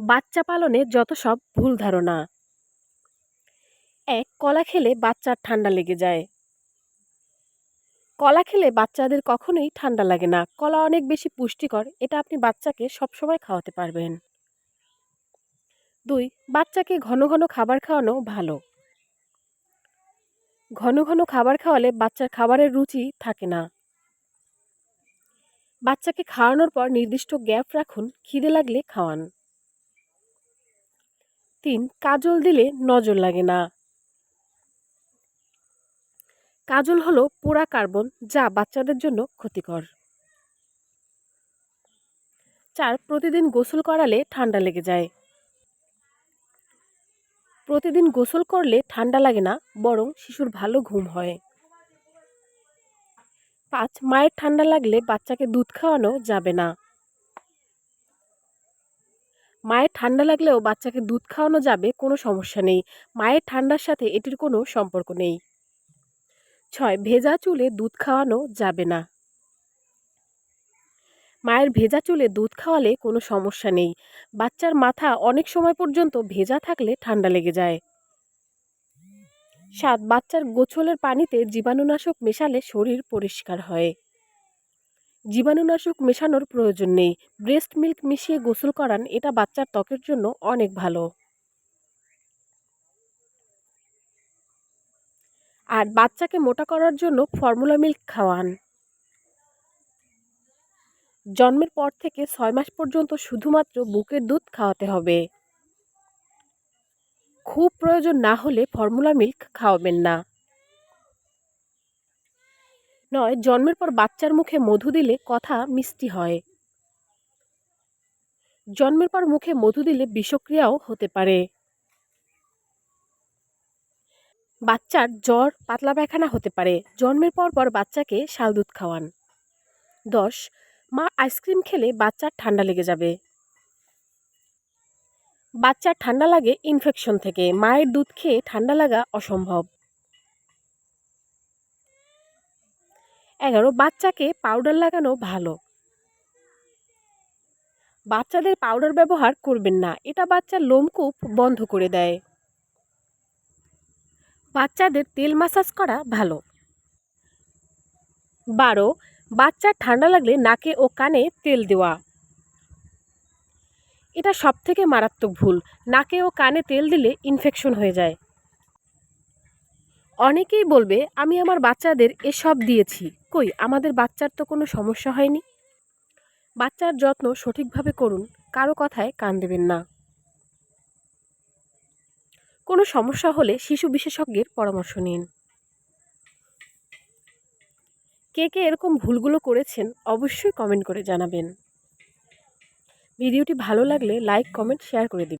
বাচ্চা পালনে যত সব ভুল ধারণা। এক, কলা খেলে বাচ্চার ঠান্ডা লেগে যায়। কলা খেলে বাচ্চাদের কখনোই ঠান্ডা লাগে না। কলা অনেক বেশি পুষ্টিকর, এটা আপনি বাচ্চাকে সবসময় খাওয়াতে পারবেন। দুই, বাচ্চাকে ঘন ঘন খাবার খাওয়ানো ভালো। ঘন ঘন খাবার খাওয়ালে বাচ্চার খাবারের রুচি থাকে না। বাচ্চাকে খাওয়ানোর পর নির্দিষ্ট গ্যাপ রাখুন, খিদে লাগলে খাওয়ান। তিন কাজল দিলে নজর লাগে না। কাজল হলো পোড়া কার্বন যা বাচ্চাদের জন্য ক্ষতিকর। চার, প্রতিদিন গোসল করালে ঠান্ডা লেগে যায়। প্রতিদিন গোসল করলে ঠান্ডা লাগে না, বরং শিশুর ভালো ঘুম হয়। পাঁচ, মায়ের ঠান্ডা লাগলে বাচ্চাকে দুধ খাওয়ানো যাবে না। মায়ের ঠান্ডা লাগলেও বাচ্চাকে দুধ খাওয়ানো যাবে কোনো সমস্যা নেই। মায়ের ঠান্ডার সাথে এটির কোনো সম্পর্ক নেই। ছয়, ভেজা চুলে দুধ খাওয়ানো যাবে না। মায়ের ভেজা চুলে দুধ খাওয়ালে কোনো সমস্যা নেই। বাচ্চার মাথা অনেক সময় পর্যন্ত ভেজা থাকলে ঠান্ডা লেগে যায়। সাত, বাচ্চার গোছলের পানিতে জীবাণুনাশক মেশালে শরীর পরিষ্কার হয়। জীবাণুনাশক মেশানোর প্রয়োজন নেই। ব্রেস্ট মিল্ক মিশিয়ে গোসল করান, এটা বাচ্চার ত্বকের জন্য অনেক ভালো। আর বাচ্চাকে মোটা করার জন্য ফর্মুলা মিল্ক খাওয়ান। জন্মের পর থেকে ছয় মাস পর্যন্ত শুধুমাত্র বুকের দুধ খাওয়াতে হবে। খুব প্রয়োজন না হলে ফর্মুলা মিল্ক খাওয়াবেন না। নয়, জন্মের পর বাচ্চার মুখে মধু দিলে কথা মিষ্টি হয়। জন্মের পর মুখে মধু দিলে বিষক্রিয়াও হতে পারে। বাচ্চার জ্বর, পাতলা পায়খানা হতে পারে। জন্মের পর পর বাচ্চাকে শাল দুধ খাওয়ান। দশ, মা আইসক্রিম খেলে বাচ্চার ঠান্ডা লেগে যাবে। বাচ্চার ঠান্ডা লাগে ইনফেকশন থেকে। মায়ের দুধ খেয়ে ঠান্ডা লাগা অসম্ভব। এগারো, বাচ্চাকে পাউডার লাগানো ভালো। বাচ্চাদের পাউডার ব্যবহার করবেন না, এটা বাচ্চার লোমকূপ বন্ধ করে দেয়। বাচ্চাদের তেল মাসাজ করা ভালো। বারো বাচ্চার ঠান্ডা লাগলে নাকে ও কানে তেল দেওয়া। এটা সব থেকে মারাত্মক ভুল, নাকে ও কানে তেল দিলে ইনফেকশন হয়ে যায়। অনেকেই বলবে, আমি আমার বাচ্চাদের এসব দিয়েছি। কই, আমাদের বাচ্চার তো কোনো সমস্যা হয়নি? বাচ্চার যত্ন সঠিকভাবে করুন, কারও কথায় কান দেবেন না। কোনো সমস্যা হলে শিশু বিশেষজ্ঞের পরামর্শ নিন। কে কে এরকম ভুলগুলো করেছেন, অবশ্যই কমেন্ট করে জানাবেন। ভিডিওটি ভালো লাগলে লাইক, কমেন্ট, শেয়ার করে দিন